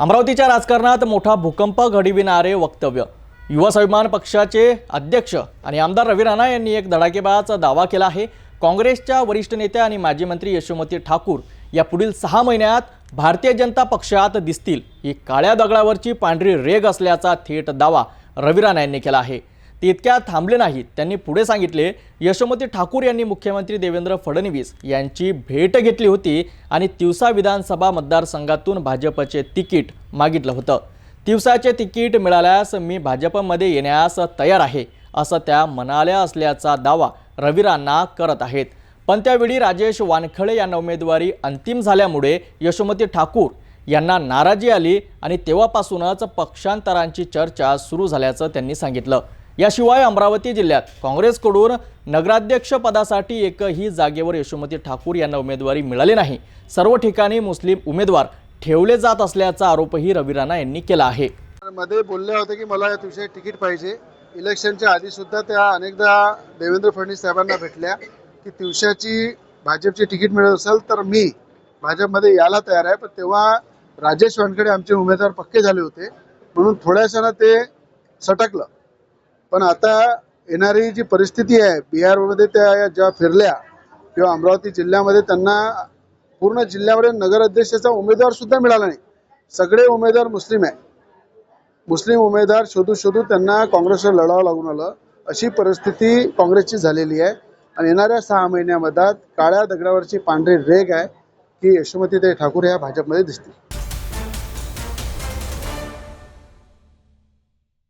अमरावतीच्या राजकारणात मोठा भूकंप घडविणारे वक्तव्य. युवा स्वाभिमान पक्षाचे अध्यक्ष आणि आमदार रवी राणा यांनी एक धडाकेबाज दावा केला आहे. काँग्रेसच्या वरिष्ठ नेत्या आणि माजी मंत्री यशोमती ठाकूर या पुढील सहा महिन्यात भारतीय जनता पक्षात दिसतील. ही काळ्या दगडावरची पांढरी रेग असल्याचा थेट दावा रवी राणा यांनी केला आहे. ते इतक्या थांबले नाहीत. त्यांनी पुढे सांगितले यशोमती ठाकूर यांनी मुख्यमंत्री देवेंद्र फडणवीस यांची भेट घेतली होती आणि तिवसा विधानसभा मतदारसंघातून भाजपचे तिकीट मागितलं होतं. तिवसाचे तिकीट मिळाल्यास मी भाजपमध्ये येण्यास तयार आहे असं त्या म्हणाल्या असल्याचा दावा रविरांना करत आहेत. पण त्यावेळी राजेश वानखळे यांना उमेदवारी अंतिम झाल्यामुळे यशोमती ठाकूर यांना नाराजी आली आणि तेव्हापासूनच पक्षांतरांची चर्चा सुरू झाल्याचं त्यांनी सांगितलं. याशिवाय अमरावती जिल्ह्यात काँग्रेसकडून नगराध्यक्षपदासाठी एकही जागेवर यशोमती ठाकूर यांना उमेदवारी मिळाली नाही. सर्व ठिकाणी मुस्लिम उमेदवार ठेवले जात असल्याचा आरोपही रवी राणा यांनी केला आहे. मध्ये बोलले होते की मला या दिवशी तिकीट पाहिजे. इलेक्शनच्या आधी सुद्धा त्या अनेकदा देवेंद्र फडणवीस साहेबांना भेटल्या की दिवसाची भाजपची तिकीट मिळत असेल तर मी भाजपमध्ये यायला तयार आहे. पण तेव्हा राजेश वानखेडे आमचे उमेदवार पक्के झाले होते. म्हणून थोड्याशानं ते सटकलं. पण आता येणारी जी परिस्थिती आहे बिहारमध्ये त्या ज्या फिरल्या किंवा अमरावती जिल्ह्यामध्ये त्यांना पूर्ण जिल्ह्यामध्ये नगर अध्यक्षाचा उमेदवार सुद्धा मिळाला नाही. सगळे उमेदवार मुस्लिम आहे. मुस्लिम उमेदवार शोधू शोधू त्यांना काँग्रेसवर लढावं लागून आलं. अशी परिस्थिती काँग्रेसची झालेली आहे. आणि येणाऱ्या सहा महिन्यामध्ये काळ्या दगडावरची पांढरी रेग आहे की यशोमती ठाकूर ह्या भाजपमध्ये दिसतील.